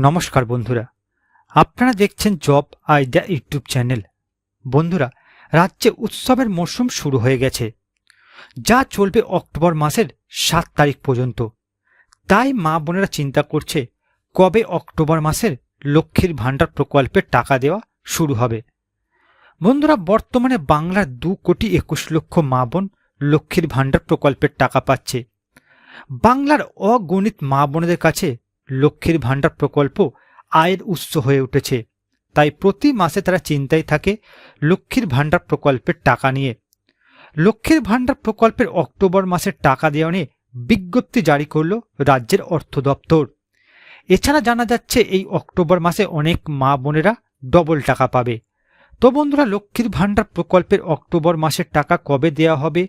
নমস্কার বন্ধুরা। আপনারা দেখছেন জব আইডিয়া ইউটিউব চ্যানেল। বন্ধুরা, রাজ্যে উৎসবের মরশুম শুরু হয়ে গেছে। যা চলবে অক্টোবর মাসের সাত তারিখ পর্যন্ত। তাই মা বোনেরা চিন্তা করছে, কবে অক্টোবর মাসের লক্ষ্মীর ভাণ্ডার প্রকল্পের টাকা দেওয়া শুরু হবে। বন্ধুরা, বর্তমানে বাংলার দু কোটি একুশ লক্ষ মা বোন লক্ষ্মীর ভাণ্ডার প্রকল্পের টাকা পাচ্ছে। বাংলার অগণিত মা বোনেদের কাছে লক্ষ্মীর ভাণ্ডার প্রকল্প আয়ের উৎস হয়ে উঠেছে। তাই প্রতি মাসে তারা চিন্তায় থাকে লক্ষ্মীর ভাণ্ডার প্রকল্পের টাকা নিয়ে। লক্ষ্মীর ভাণ্ডার প্রকল্পের অক্টোবর মাসের টাকা দেওয়া নিয়ে বিজ্ঞপ্তি জারি করল রাজ্যের অর্থ দপ্তর। এছাড়া জানা যাচ্ছে এই অক্টোবর মাসে অনেক মা বোনেরা ডবল টাকা পাবে। তো বন্ধুরা, লক্ষ্মীর ভাণ্ডার প্রকল্পের অক্টোবর মাসের টাকা কবে দেওয়া হবে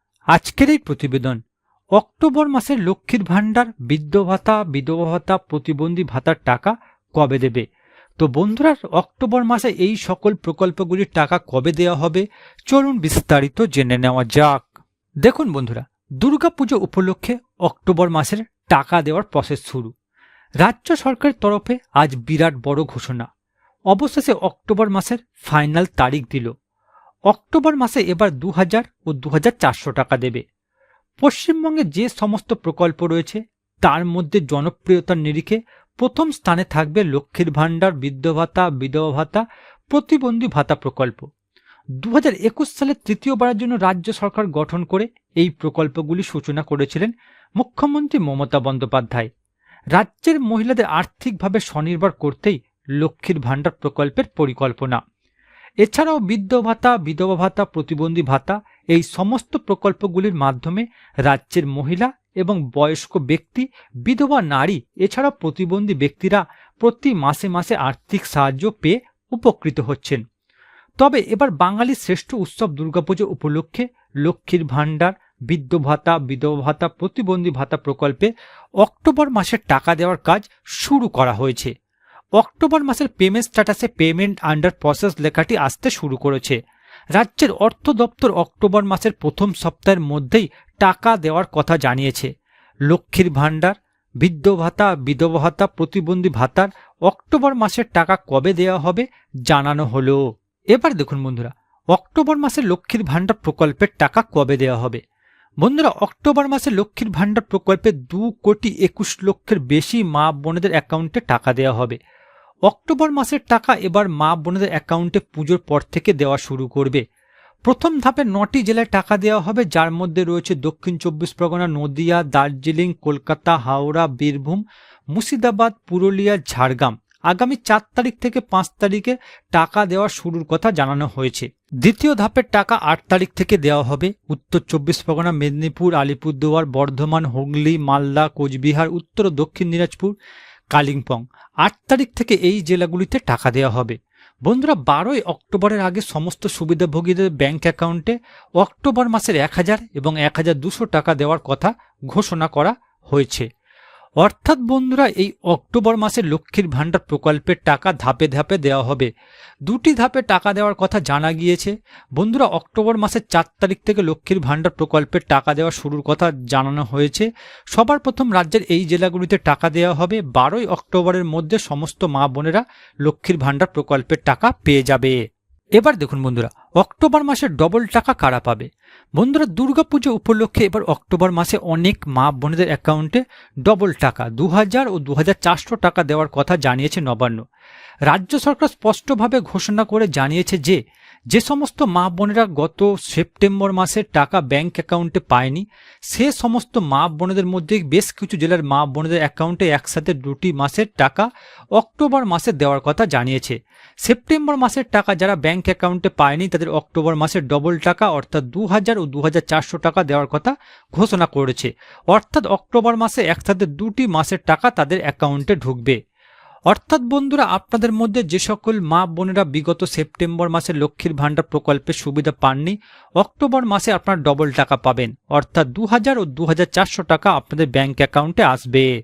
আজকের এই প্রতিবেদন অক্টোবর মাসের লক্ষ্মীর ভাণ্ডার বৃদ্ধ ভাতা বিধবা ভাতা প্রতিবন্ধী ভাতার টাকা কবে দেবে? তো বন্ধুরা, অক্টোবর মাসে এই সকল প্রকল্পগুলির টাকা কবে দেওয়া হবে? চলুন বিস্তারিত জেনে নেওয়া যাক। দেখুন বন্ধুরা, দুর্গাপুজো উপলক্ষে অক্টোবর মাসের টাকা দেওয়ার প্রসেস শুরু। রাজ্য সরকারের তরফে আজ বিরাট বড় ঘোষণা। অবশেষে অক্টোবর মাসের ফাইনাল তারিখ দিল। অক্টোবর মাসে এবার দু হাজার ও দু হাজার চারশো টাকা দেবে। পশ্চিমবঙ্গে যে সমস্ত প্রকল্প রয়েছে, তার মধ্যে জনপ্রিয়তার নিরিখে প্রথম স্থানে থাকবে লক্ষ্মীর ভাণ্ডার বৃদ্ধ ভাতা, বিধবা ভাতা, প্রতিবন্ধী ভাতা প্রকল্প। দুহাজার একুশ সালে তৃতীয়বারের জন্য রাজ্য সরকার গঠন করে এই প্রকল্পগুলি সূচনা করেছিলেন মুখ্যমন্ত্রী মমতা বন্দ্যোপাধ্যায়। রাজ্যের মহিলাদের আর্থিকভাবে স্বনির্ভর করতেই লক্ষ্মীর ভাণ্ডার প্রকল্পের পরিকল্পনা। এছাড়াও বৃদ্ধ ভাতা, বিধবা ভাতা, প্রতিবন্ধী ভাতা এই সমস্ত প্রকল্পগুলির মাধ্যমে রাজ্যের মহিলা এবং বয়স্ক ব্যক্তি, বিধবা নারী এছাড়া প্রতিবন্ধী ব্যক্তিরা প্রতি মাসে মাসে আর্থিক সাহায্য পেয়ে উপকৃত হচ্ছেন। তবে এবার বাঙালির শ্রেষ্ঠ উৎসব দুর্গাপুজো উপলক্ষে লক্ষ্মীর ভাণ্ডার, বৃদ্ধ ভাতা, বিধবা ভাতা, প্রতিবন্ধী ভাতা প্রকল্পে অক্টোবর মাসের টাকা দেওয়ার কাজ শুরু করা হয়েছে। অক্টোবর মাসের পেমেন্ট স্ট্যাটাসে পেমেন্ট আন্ডার প্রসেস লেখাটি আসতে শুরু করেছে। রাজ্যের অর্থ দপ্তর অক্টোবর মাসের প্রথম সপ্তাহের মধ্যেই টাকা দেওয়ার কথা জানিয়েছে। লক্ষ্মীর ভাণ্ডার বৃদ্ধ ভাতা, বিধবা ভাতা, প্রতিবন্ধী ভাতার অক্টোবর মাসের টাকা কবে দেওয়া হবে জানানো হলো। এবার দেখুন বন্ধুরা, অক্টোবর মাসে লক্ষ্মীর ভাণ্ডার প্রকল্পের টাকা কবে দেওয়া হবে? বন্ধুরা, অক্টোবর মাসে লক্ষ্মীর ভাণ্ডার প্রকল্পে দু কোটি একুশ লক্ষের বেশি মা বোনেদের অ্যাকাউন্টে টাকা দেওয়া হবে। অক্টোবর মাসের টাকা এবার মা বোনেদের অ্যাকাউন্টে পুজোর পর থেকে দেওয়া শুরু করবে। প্রথম ধাপে নটি জেলায় টাকা দেওয়া হবে, যার মধ্যে রয়েছে দক্ষিণ চব্বিশ পরগনা, নদিয়া, দার্জিলিং, কলকাতা, হাওড়া, বীরভূম, মুর্শিদাবাদ, পুরুলিয়া, ঝাড়গ্রাম। আগামী চার তারিখ থেকে পাঁচ তারিখে টাকা দেওয়া শুরুর কথা জানানো হয়েছে। দ্বিতীয় ধাপের টাকা আট তারিখ থেকে দেওয়া হবে। উত্তর চব্বিশ পরগনা, মেদিনীপুর, আলিপুরদুয়ার, বর্ধমান, হুগলি, মালদা, কোচবিহার, উত্তর ও দক্ষিণ দিনাজপুর কালিম্পং। আট তারিখ থেকে এই জেলাগুলিতে টাকা দেওয়া হবে। বন্ধুরা, বারোই অক্টোবরের আগে সমস্ত সুবিধাভোগীদের ব্যাংক অ্যাকাউন্টে অক্টোবর মাসের এক হাজার এবং এক হাজার দুশো টাকা দেওয়ার কথা ঘোষণা করা হয়েছে। অর্থাৎ বন্ধুরা, এই অক্টোবর মাসে লক্ষ্মীর ভাণ্ডার প্রকল্পের টাকা ধাপে ধাপে দেওয়া হবে। দুটি ধাপে টাকা দেওয়ার কথা জানা গিয়েছে। বন্ধুরা, অক্টোবর মাসের চার তারিখ থেকে লক্ষ্মীর ভাণ্ডার প্রকল্পের টাকা দেওয়া শুরুর কথা জানানো হয়েছে। সবার প্রথম রাজ্যের এই জেলাগুলিতে টাকা দেওয়া হবে। বারোই অক্টোবরের মধ্যে সমস্ত মা বোনেরা লক্ষ্মীর ভাণ্ডার প্রকল্পের টাকা পেয়ে যাবে। এবার দেখুন বন্ধুরা অক্টোবর মাসে ডবল টাকা কারা পাবে? বন্ধুরা, দুর্গাপুজো উপলক্ষে এবার অক্টোবর মাসে অনেক মা বোনেদের অ্যাকাউন্টে ডবল টাকা দু হাজার ও দু হাজার চারশো টাকা দেওয়ার কথা জানিয়েছে নবান্ন। রাজ্য সরকার স্পষ্টভাবে ঘোষণা করে জানিয়েছে যে যে সমস্ত মা বোনেরা গত সেপ্টেম্বর মাসে টাকা ব্যাংক অ্যাকাউন্টে পায়নি, সে সমস্ত মা বোনেদের মধ্যে বেশ কিছু জেলার মা বোনেদের অ্যাকাউন্টে একসাথে দুটি মাসের টাকা অক্টোবর মাসে দেওয়ার কথা জানিয়েছে। সেপ্টেম্বর মাসের টাকা যারা ব্যাংক অ্যাকাউন্টে পায়নি অক্টোবর মাসের ডবল টাকা, অর্থাৎ দু হাজার ও দু হাজার চারশো টাকা দেওয়ার কথা ঘোষণা করেছে। অর্থাৎ অক্টোবর মাসে একসাথে দুটি মাসের টাকা তাদের অ্যাকাউন্টে ঢুকবে। অর্থাৎ বন্ধুরা, আপনাদের মধ্যে যে সকল মা বোনেরা বিগত সেপ্টেম্বর মাসে লক্ষ্মীর ভাণ্ডার প্রকল্পের সুবিধা পাননি, অক্টোবর মাসে আপনারা ডবল টাকা পাবেন। অর্থাৎ দু হাজার ও দু হাজার চারশো টাকা আপনাদের ব্যাংক অ্যাকাউন্টে আসবে।